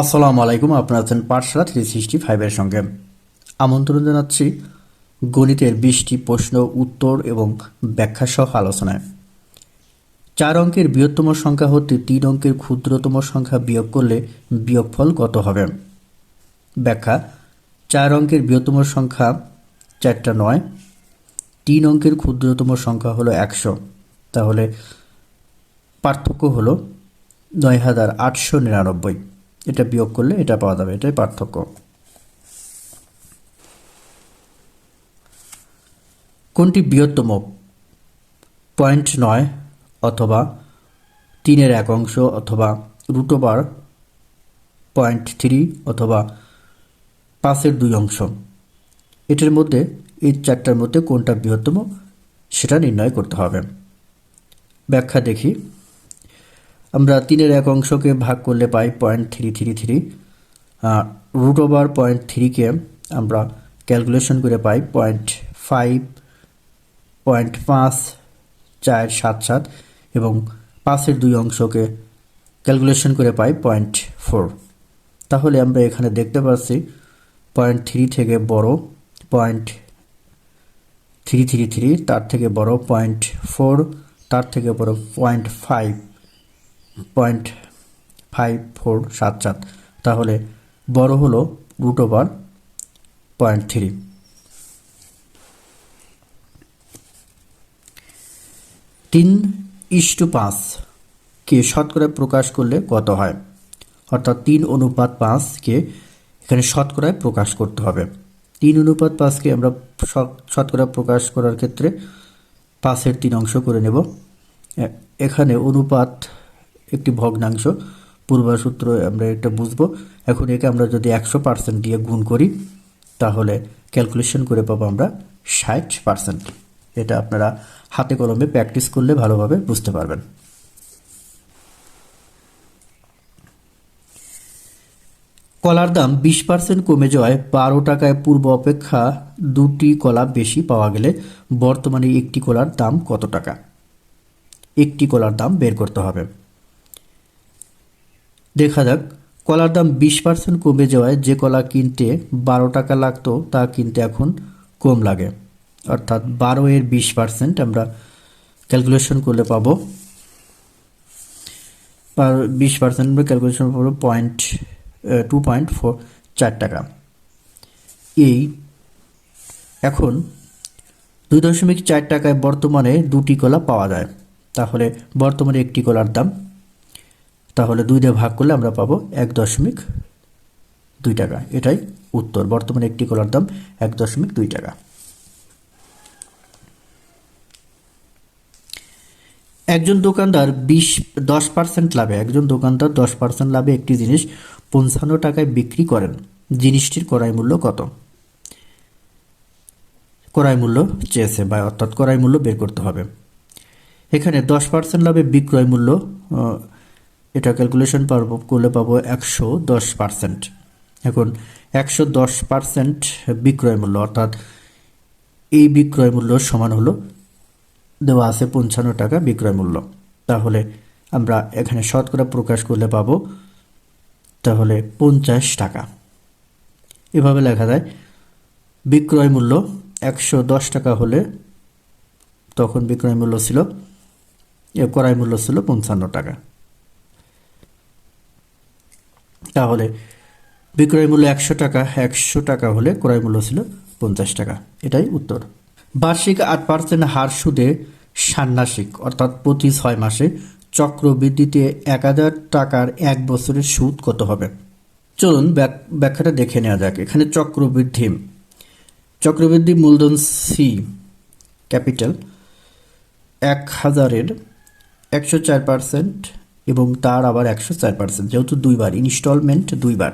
আসসালামু আলাইকুম, আপনারা আছেন পাঠশালা থ্রি সিক্সটি ফাইভের সঙ্গে। আমন্ত্রণ জানাচ্ছি গণিতের বিশটি প্রশ্ন, উত্তর এবং ব্যাখ্যা সহ আলোচনায়। চার অঙ্কের বৃহত্তম সংখ্যা হতে তিন অঙ্কের ক্ষুদ্রতম সংখ্যা বিয়োগ করলে বিয়োগফল কত হবে? ব্যাখ্যা, চার অঙ্কের বৃহত্তম সংখ্যা চারটা নয়, তিন অঙ্কের ক্ষুদ্রতম সংখ্যা হলো একশো। তাহলে পার্থক্য হলো নয় হাজার আটশো নিরানব্বই। এটা বিয়োগ করলে এটা পাওয়া যাবে, এটাই পার্থক্য। কোনটি বৃহত্তম পয়েন্ট নয় অথবা তিনের এক অংশ অথবা রুটোবার পয়েন্ট থ্রি অথবা পাঁচের দুই অংশ? এটার মধ্যে, এই চারটার মধ্যে কোনটা বৃহত্তম সেটা নির্ণয় করতে হবে। ব্যাখ্যা দেখি। আমরা তিনের এক অংশকে ভাগ করলে pi point three three three root over point থ্রিকে আমরা ক্যালকুলেশন করে পাই পয়েন্ট ফাইভ পয়েন্ট পাঁচ, চার, সাত সাত এবং পাঁচের দুই অংশকে ক্যালকুলেশন করে পাই পয়েন্ট ফোর তাহলে আমরা এখানে দেখতে পাচ্ছি পয়েন্ট থ্রি থেকে বড় পয়েন্ট থ্রি থ্রি থ্রি তার থেকে বড় পয়েন্ট ফোর তার থেকে বড় point five point five four সাত সাত। তাহলে বড় হলো রুট ওভার পয়েন্ট থ্রি। তিন ইস্টু পাঁচ কে শতকরা প্রকাশ করলে কত হয়? অর্থাৎ তিন অনুপাত পাঁচকে এখানে শতকরায় প্রকাশ করতে হবে। তিন অনুপাত পাঁচকে আমরা শত- শতকরা প্রকাশ করার ক্ষেত্রে পাঁচের তিন অংশ করে নেব। এখানে অনুপাত একটি ভগ্নাংশ। পূর্বসূত্র আমরা এটা বুঝব। এখন একে আমরা যদি একশো পার্সেন্ট দিয়ে গুণ করি, তাহলে ক্যালকুলেশন করে পাবো আমরা ষাট পার্সেন্ট এটা আপনারা হাতে কলমে প্র্যাকটিস করলে ভালোভাবে বুঝতে পারবেন। কলার দাম বিশ পার্সেন্ট কমে যাওয়ায় বারো টাকায় পূর্ব অপেক্ষা দুটি কলা বেশি পাওয়া গেলে বর্তমানে একটি কলার দাম কত টাকা? একটি কলার দাম বের করতে হবে। দেখা যাক। কলার দাম বিশ পার্সেন্ট কমে যাওয়ায় যে কলা কিনতে বারো টাকা লাগতো, তা কিনতে এখন কম লাগে। অর্থাৎ বারো এর বিশ পার্সেন্ট আমরা ক্যালকুলেশন করলে পাবো। বিশ পার্সেন্ট আমরা ক্যালকুলেশন পাবো পয়েন্ট টু পয়েন্ট ফোর চার টাকা। এই এখন দুই দশমিক চার টাকায় বর্তমানে দুটি কলা পাওয়া যায়। তাহলে বর্তমানে একটি কলার দাম তাহলে দুই দিয়ে ভাগ করলে আমরা পাবো এক দশমিক দুই টাকা। এটাই উত্তর। বর্তমানে একটি কলার দাম এক দশমিক দুই টাকা। একজন দোকানদার বিশ, দশ পার্সেন্ট লাভে, একজন দোকানদার দশ পার্সেন্ট লাভে একটি জিনিস পঞ্চান্ন টাকায় বিক্রি করেন। জিনিসটির ক্রয় মূল্য কত? ক্রয় মূল্য চেয়েছে বা অর্থাৎ ক্রয় মূল্য বের করতে হবে। এখানে দশ পার্সেন্ট লাভে বিক্রয় মূল্য এটা ক্যালকুলেশন পারব, করলে পাবো একশো দশ পার্সেন্ট এখন, একশো দশ পার্সেন্ট বিক্রয় মূল্য, অর্থাৎ এই বিক্রয় মূল্য সমান হলো, দেওয়া আছে পঞ্চান্ন টাকা বিক্রয় মূল্য। তাহলে আমরা এখানে শতকরা প্রকাশ করলে পাবো, তাহলে পঞ্চাশ টাকা। এভাবে লেখা যায়, বিক্রয় মূল্য একশো দশ টাকা হলে তখন বিক্রয় মূল্য ছিল ক্রয় মূল্য ছিল পঞ্চান্ন টাকা। তাহলে বিক্রয় মূল্য একশো টাকা একশো টাকা হলে ক্রয় মূল্য ছিল পঞ্চাশ টাকা। এটাই উত্তর। বার্ষিক আট পার্সেন্ট হার সুদে ষান্মাসিক, অর্থাৎ প্রতি ছয় মাসে চক্রবৃদ্ধিতে এক হাজার টাকার এক বছরের সুদ কত হবে? চলুন ব্যাখ্যাটা দেখে নেওয়া যাক। এখানে চক্রবৃদ্ধি চক্রবৃদ্ধি মূলধন সি ক্যাপিটাল, এক হাজারের একশো চার পার্সেন্ট এবং তার আবার একশো চার পার্সেন্ট যেহেতু দুইবার ইনস্টলমেন্ট দুইবার।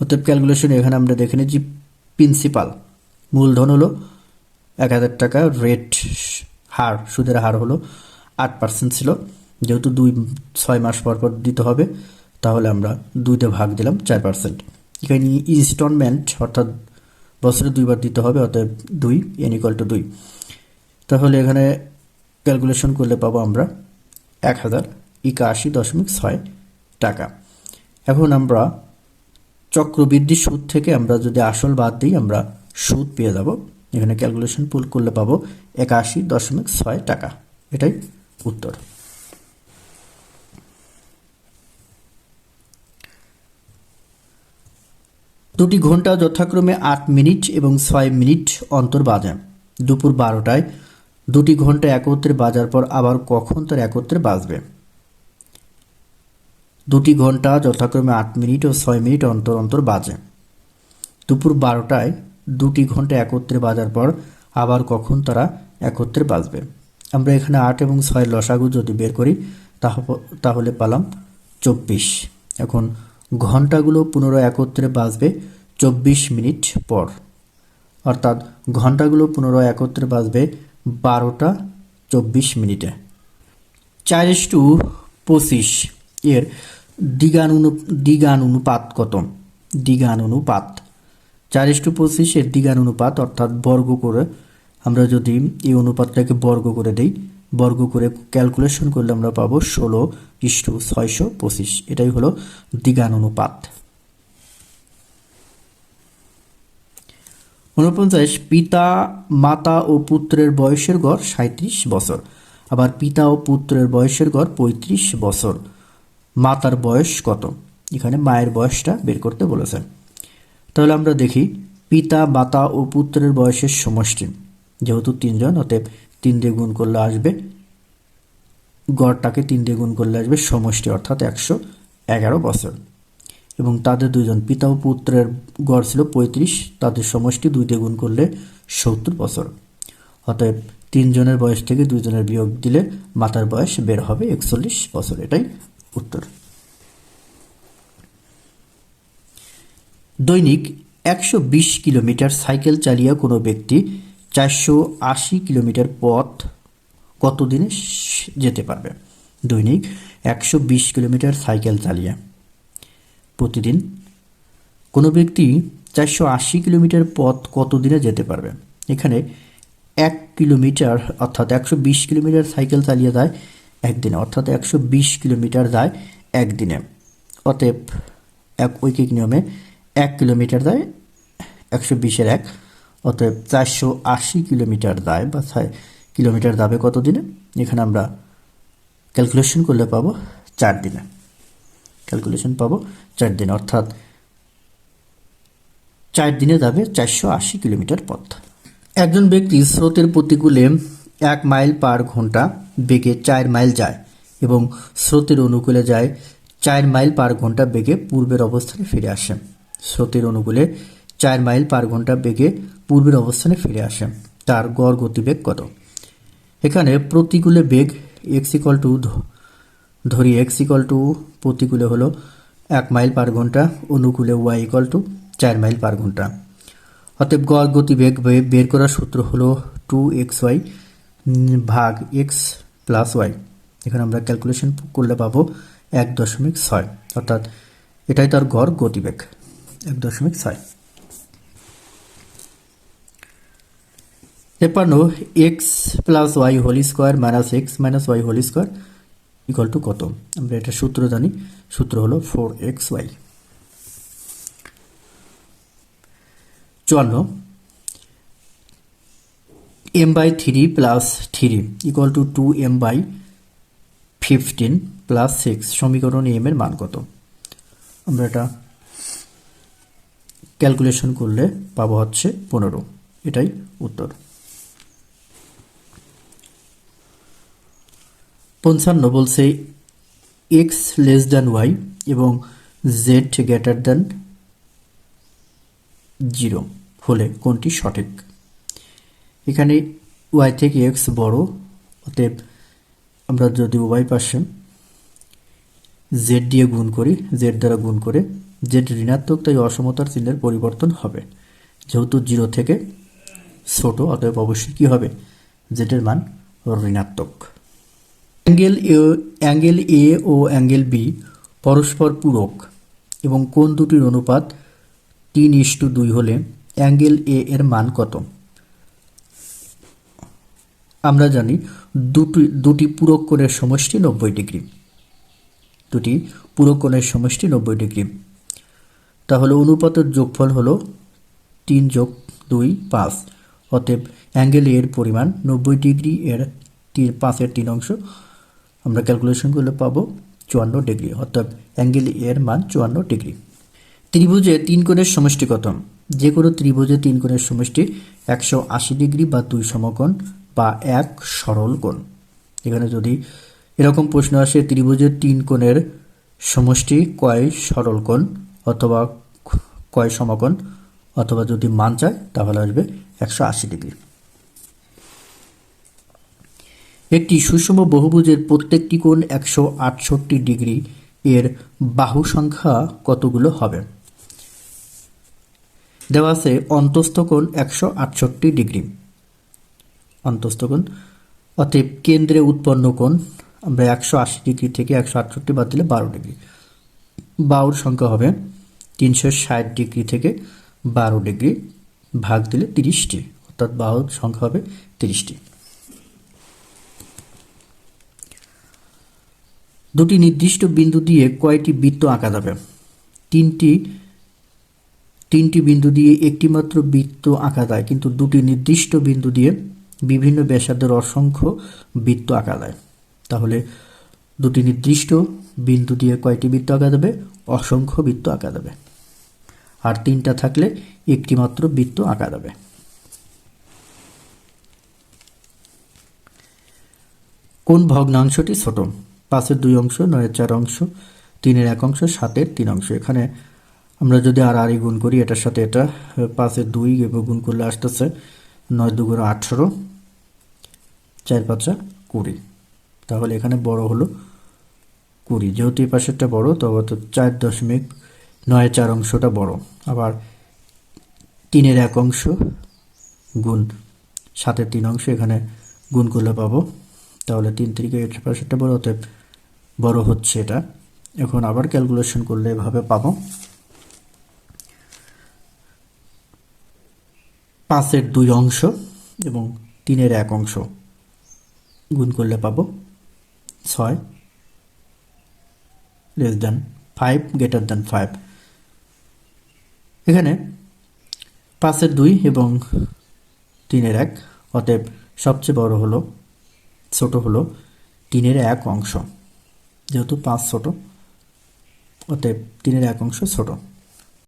অতএব ক্যালকুলেশন এখানে আমরা দেখে নিচ্ছি প্রিন্সিপাল মূলধন হলো এক হাজার টাকা রেট হার, সুদের হার হলো আট পার্সেন্ট ছিল। যেহেতু দুই, ছয় মাস পর পর দিতে হবে, তাহলে আমরা দুইতে ভাগ দিলাম চার পার্সেন্ট এখানে ইনস্টলমেন্ট অর্থাৎ বছরে দুইবার দিতে হবে, অতএব দুই এন ইকুয়াল টু দুই। তাহলে এখানে ক্যালকুলেশন করলে পাবো আমরা এক হাজার একাশি দশমিক ছয় টাকা। এখন আমরা চক্রবৃদ্ধি সুদ থেকে আমরা যদি আসল বাদ দিই, আমরা সুদ পেয়ে যাব। এখানে ক্যালকুলেশন পুল করলে পাবো একাশি দশমিক ছয় টাকা। এটাই উত্তর। দুটি ঘণ্টা যথাক্রমে আট মিনিট এবং ছয় মিনিট অন্তর বাজে। দুপুর বারোটায় দুটি ঘণ্টা একত্রে বাজার পর আবার কখন তার একত্রে বাজবে? দুটি ঘণ্টা যথাক্রমে আট মিনিট ও ছয় মিনিট অন্তর অন্তর বাজে। দুপুর বারোটায় দুটি ঘণ্টা একত্রে বাজার পর আবার কখন তারা একত্রে বাজবে। আমরা এখানে আট এবং ছয় লসাগু যদি বের করি তাহলে পালাম চব্বিশ। এখন ঘন্টাগুলো পুনরায় একত্রে বাজবে চব্বিশ মিনিট পর। অর্থাৎ ঘন্টাগুলো পুনরায় একত্রে বাজবে বারোটা চব্বিশ মিনিটে। চার টু পঁচিশ। এর দিগানুনু দিগানুপাত কত দিগানুপাত চার টু পঁচিশ এর দিগানুপাত অর্থাৎ বর্গ করে আমরা যদি এই অনুপাতটাকে বর্গ করে দেই, বর্গ করে ক্যালকুলেশন করলে আমরা পাবো ষোলো ইস্টু ছয়শো পঁচিশ। এটাই হলো দিগানুপাত ঊনপঞ্চাশ, পিতা, মাতা ও পুত্রের বয়সের গড় সাঁত্রিশ বছর। আবার পিতা ও পুত্রের বয়সের গড় পঁয়ত্রিশ বছর। মাতার বয়স কত? এখানে মায়ের বয়সটা বের করতে বলেছেন। তাহলে আমরা দেখি, পিতা, মাতা ও পুত্রের বয়সের সমষ্টি। যেহেতু তিনজন, অতএব তিন দিয়ে গুণ করলে আসবে, গড়টাকে তিন দিয়ে গুণ করলে আসবে সমষ্টি, অর্থাৎ একশো এগারো বছর। এবং তাদের দুইজন, পিতা ও পুত্রের গড় ছিল পঁয়ত্রিশ, তাদের সমষ্টি দুই দিয়ে গুণ করলে সত্তর বছর। অতএব তিনজনের বয়স থেকে দুইজনের বিয়োগ দিলে মাতার বয়স বের হবে একচল্লিশ বছর। এটাই উত্তর। দৈনিক একশো বিশ কিলোমিটার সাইকেল চালিয়ে কোনো ব্যক্তি চারশো আশি কিলোমিটার পথ কতদিনে যেতে পারবে? দৈনিক একশো বিশ কিলোমিটার সাইকেল চালিয়ে। প্রতিদিন কোনো ব্যক্তি চারশো আশি কিলোমিটার পথ কতদিনে যেতে পারবে? এখানে এক কিলোমিটার অর্থাৎ একশো বিশ কিলোমিটার সাইকেল চালিয়ে যায় একদিনে, অর্থাৎ একশো বিশ কিলোমিটার যায় একদিনে। অতএব এক ঐকিক নিয়মে এক কিলোমিটার দেয় একশো বিশের এক। অতএব চারশো আশি কিলোমিটার দেয় বা ছয় কিলোমিটার যাবে কত দিনে এখানে আমরা ক্যালকুলেশন করলে পাবো চার দিনে ক্যালকুলেশন পাবো চার দিন অর্থাৎ চার দিনে যাবে চারশো আশি কিলোমিটার পথ। একজন ব্যক্তি স্রোতের প্রতিকূলে এক মাইল পার ঘণ্টা বেগে চার মাইল যায় এবং স্রোতের অনুকূলে যায় চার মাইল পার ঘণ্টা বেগে পূর্বের অবস্থানে ফিরে আসে। স্রোতের অনুকূলে চার মাইল পার ঘণ্টা বেগে পূর্বের অবস্থানে ফিরে আসে। তার গড় গতিবেগ কত? এখানে প্রতিকূলে বেগ এক্স ইকল টু ধরি এক্স ইকল টু প্রতিকূলে হলো এক মাইল পার ঘণ্টা, অনুকূলে ওয়াই ইকল টু চার মাইল পার ঘণ্টা। অতএব গড় গতিবেগ বের করার সূত্র হলো টু এক্স ওয়াই ভাগ এক্স প্লাস ওয়াই। এখানে আমরা ক্যালকুলেশন করলে পাবো এক দশমিক ছয়। অর্থাৎ এটাই তার গড় গতিবেগ, এক দশমিক ছয়। তেপান্ন X plus Y whole square minus X minus Y whole square equal to কত? আমরা এটা সূত্র জানি, সূত্র হলো ফোর এক্স ওয়াই। চুয়ান্ন। M by three plus three equal to two M by fifteen plus six সমীকরণ এম এর মান কত? আমরা এটা ক্যালকুলেশন করলে পাবো হচ্ছে পনেরো। এটাই উত্তর। পঞ্চান্ন বলছে এক্স লেস দ্যান ওয়াই এবং জেড গ্রেটার দ্যান জিরো হলে কোনটি সঠিক? এখানে ওয়াই থেকে এক্স বড়, অতএব আমরা যদি ওয়াই পাশে জেড দিয়ে গুণ করি জেড দ্বারা গুণ করে জেড ঋণাত্মক তাই অসমতার চিহ্নের পরিবর্তন হবে। যেহেতু জিরো থেকে ছোট, অতএব অবশ্যই কী হবে? জেডের মান ঋণাত্মক। অ্যাঙ্গেল এ অ্যাঙ্গেল এ ও অ্যাঙ্গেল বি পরস্পর পূরক এবং কোন দুটির অনুপাত তিন ইস্টু দুই হলে অ্যাঙ্গেল এ এর মান কত? আমরা জানি দুটি দুটি পূরক কোণের সমষ্টি নব্বই ডিগ্রি। দুটি পুরো কোণের সমষ্টি নব্বই ডিগ্রি। তাহলে অনুপাতের যোগফল হলো তিন যোগ দুই পাঁচ। অতএব অ্যাঙ্গেল এর পরিমাণ নব্বই ডিগ্রি এর তিন, পাঁচের তিন অংশ আমরা ক্যালকুলেশন করলে পাবো চুয়ান্ন ডিগ্রি। অর্থাৎ অ্যাঙ্গেল এর মান চুয়ান্ন ডিগ্রি। ত্রিভুজে তিন কোণের সমষ্টি কত? যে কোনো ত্রিভুজে তিন কোণের সমষ্টি একশো আশি ডিগ্রি বা দুই সমকোণ বা এক সরল কোণ। এখানে যদি এরকম প্রশ্ন আসে, ত্রিভুজের তিন কোণের সমষ্টি কয় সরল কোণ অথবা কয় সমকোণ অথবা যদি মান চায়, তাহলে আসবে একশো আশি ডিগ্রি। একটি সুষম বহুভুজের প্রত্যেকটি কোণ একশো আটষট্টি ডিগ্রি, এর বাহু সংখ্যা কতগুলো হবে? দেওয়া আছে, অন্তস্থ কোণ একশো আটষট্টি ডিগ্রি। অন্তস্থ কোণ অতএব কেন্দ্রে উৎপন্ন কোণ, আমরা একশো আশি ডিগ্রি থেকে একশো আটষট্টি বাদ দিলে বারো ডিগ্রি। বাউর সংখ্যা হবে তিনশো ষাট ডিগ্রি থেকে বারো ডিগ্রি, ভাগ দিলে তিরিশটি, অর্থাৎ বাহুর সংখ্যা হবে তিরিশটি। দুটি নির্দিষ্ট বিন্দু দিয়ে কয়টি বৃত্ত আঁকা যাবে? তিনটি তিনটি বিন্দু দিয়ে একটি মাত্র বৃত্ত আঁকা যায়, কিন্তু দুটি নির্দিষ্ট বিন্দু দিয়ে বিভিন্ন ব্যাসার্ধের অসংখ্য বৃত্ত আঁকা যায়। তাহলে দুটি নির্দিষ্ট বিন্দু দিয়ে কয়টি বৃত্ত আঁকা যাবে? অসংখ্য বৃত্ত আঁকা যাবে। আর তিনটা থাকলে একটি মাত্র বৃত্ত আঁকা যাবে। কোন ভগ্নাংশটি ছোট? পাঁচের দুই অংশ, নয়ের চার অংশ, তিনের এক অংশ, সাতের তিন অংশ। এখানে আমরা যদি আর আরই গুণ করি, এটার সাথে এটা, পাঁচের দুই গুণ করলে আসতেছে নয় দুগুণ আঠেরো, চার পাঁচা কুড়ি। তাহলে এখানে বড় হলো কুড়ি। যেহেতু এই পাশেরটা বড় তবে তো চার দশমিক নয় চার অংশটা বড়। আবার তিনের এক অংশ গুণ সাতের তিন অংশ এখানে গুণ করলে পাবো। তাহলে তিন থেকে এটার পাশেরটা বড়, অতএব বড় হচ্ছে এটা। এখন আবার ক্যালকুলেশন করলে এভাবে পাবো। পাঁচের দুই অংশ এবং তিনের এক অংশ গুণ করলে পাবো ছয় less than five greater than five এখানে পাঁচের দুই এবং তিনের এক, অতএব সবচেয়ে বড় হলো, ছোট হলো তিনের এক অংশ। যেহেতু পাঁচ ছোট, অতএব তিনের এক অংশ ছোট।